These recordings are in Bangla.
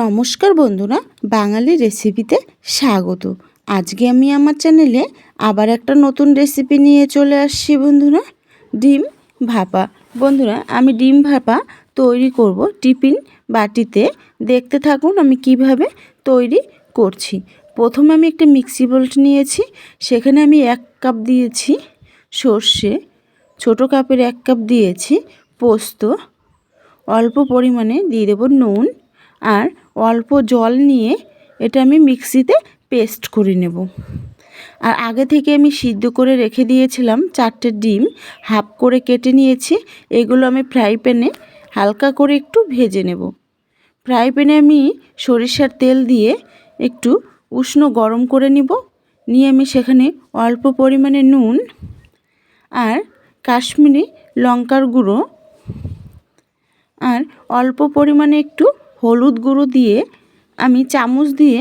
নমস্কার বন্ধুরা বাঙালি রেসিপিতে স্বাগত। আজকে আমি আমার চ্যানেলে আবার একটা নতুন রেসিপি নিয়ে চলে আসছি বন্ধুরা, ডিম ভাপা। বন্ধুরা, আমি ডিম ভাপা তৈরি করব টিফিন বাটিতে। দেখতে থাকুন আমি কীভাবে তৈরি করছি। প্রথমে আমি একটা মিক্সি বোল্ট নিয়েছি, সেখানে আমি এক কাপ দিয়েছি সর্ষে, ছোটো কাপের এক কাপ দিয়েছি পোস্ত। অল্প পরিমাণে দিয়ে দেবো নুন। আর অল্প জল নিয়ে এটা আমি মিক্সিতে পেস্ট করে নেব। আর আগে থেকে আমি সিদ্ধ করে রেখে দিয়েছিলাম চারটে ডিম, হাফ করে কেটে নিয়েছি, এগুলো আমি ফ্রাই প্যানে হালকা করে একটু ভেজে নেব। ফ্রাই প্যানে আমি সরিষার তেল দিয়ে একটু উষ্ণ গরম করে নিব, নিয়ে আমি সেখানে অল্প পরিমাণে নুন আর কাশ্মীরি লঙ্কার গুঁড়ো আর অল্প পরিমাণে একটু হলুদ গুঁড়ো দিয়ে আমি চামচ দিয়ে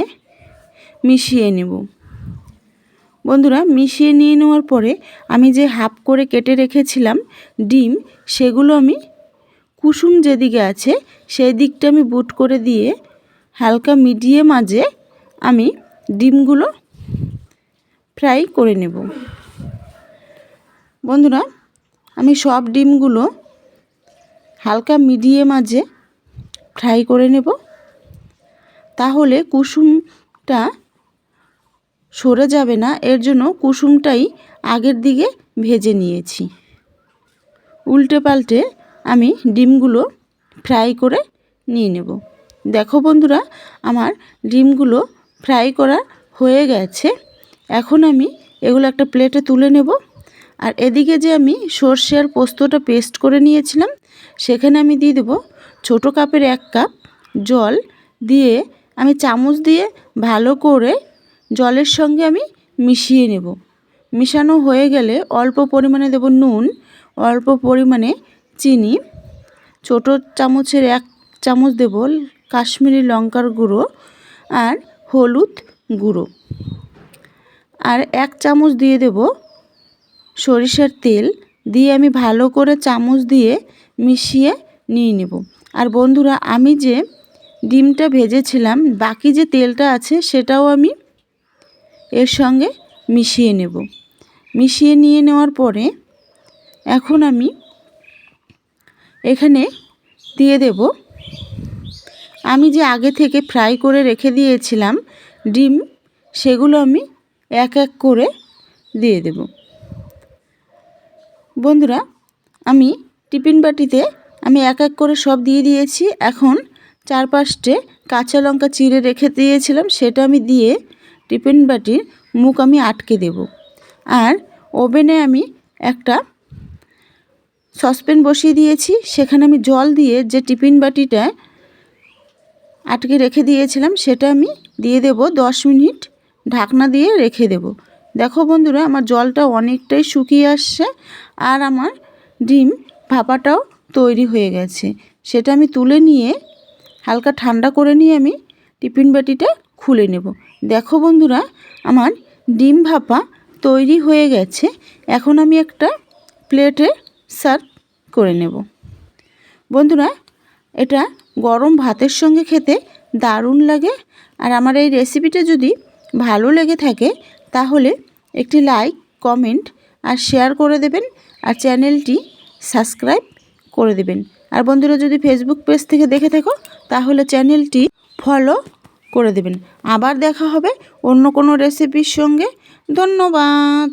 মিশিয়ে নেব। বন্ধুরা, মিশিয়ে নিয়ে নেওয়ার পরে আমি যে হাফ করে কেটে রেখেছিলাম ডিম, সেগুলো আমি কুসুম যেদিকে আছে সেই দিকটা আমি বুট করে দিয়ে হালকা মিডিয়ে মাঝে আমি ডিমগুলো ফ্রাই করে নেব। বন্ধুরা, আমি সব ডিমগুলো হালকা মিডিয়ে আজে ফ্রাই করে নেব। তাহলে কুসুমটা সরে যাবে না, এর জন্য কুসুমটাই আগের দিকে ভেজে নিয়েছি। উল্টে পাল্টে আমি ডিমগুলো ফ্রাই করে নিয়ে নেব। দেখো বন্ধুরা, আমার ডিমগুলো ফ্রাই করা হয়ে গেছে। এখন আমি এগুলো একটা প্লেটে তুলে নেব। আর এদিকে যে আমি সর্ষে আর পোস্তটা পেস্ট করে নিয়েছিলাম, সেখানে আমি দিয়ে দেবো ছোটো কাপের এক কাপ জল দিয়ে আমি চামচ দিয়ে ভালো করে জলের সঙ্গে আমি মিশিয়ে নেব। মিশানো হয়ে গেলে অল্প পরিমাণে দেব নুন, অল্প পরিমাণে চিনি, ছোট চামচের এক চামচ দেব কাশ্মীরি লঙ্কার গুঁড়ো আর হলুদ গুঁড়ো। আর এক চামচ দিয়ে দেব সরিষার তেল, দিয়ে আমি ভালো করে চামচ দিয়ে মিশিয়ে নিয়ে নেব। আর বন্ধুরা, আমি যে ডিমটা ভেজেছিলাম, বাকি যে তেলটা আছে সেটাও আমি এর সঙ্গে মিশিয়ে নেব। মিশিয়ে নিয়ে নেওয়ার পরে এখন আমি এখানে দিয়ে দেব। আমি যে আগে থেকে ফ্রাই করে রেখে দিয়েছিলাম ডিম, সেগুলো আমি এক এক করে দিয়ে দেব। বন্ধুরা, আমি টিফিন বাটিতে আমি এক এক করে সব দিয়ে দিয়েছি। এখন চার কাঁচা লঙ্কা চিড়ে রেখে দিয়েছিলাম, সেটা আমি দিয়ে টিফিন বাটির মুখ আমি আটকে দেব। আর ওভেনে আমি একটা সসপ্যান বসিয়ে দিয়েছি, সেখানে আমি জল দিয়ে যে টিফিন বাটিটা আটকে রেখে দিয়েছিলাম, সেটা আমি দিয়ে দেব দশ মিনিট ঢাকনা দিয়ে রেখে দেব। দেখো বন্ধুরা, আমার জলটা অনেকটাই শুকিয়ে আসছে, আর আমার ডিম ভাপাটাও তৈরি হয়ে গেছে। সেটা আমি তুলে নিয়ে, হালকা ঠান্ডা করে নিয়ে আমি টিফিন বাটিটা খুলে নেব। দেখো বন্ধুরা, আমার ডিম ভাপা তৈরি হয়ে গেছে। এখন আমি একটা প্লেটে সার্ভ করে নেব। বন্ধুরা, এটা গরম ভাতের সঙ্গে খেতে দারুণ লাগে। আর আমার এই রেসিপিটা যদি ভালো লেগে থাকে, তাহলে একটি লাইক, কমেন্ট আর শেয়ার করে দেবেন। আর চ্যানেলটি সাবস্ক্রাইব করে দেবেন। আর বন্ধুরা, যদি ফেসবুক পেজ থেকে দেখে থাকো, তাহলে চ্যানেলটি ফলো করে দেবেন। আবার দেখা হবে অন্য কোনো রেসিপির সঙ্গে। ধন্যবাদ।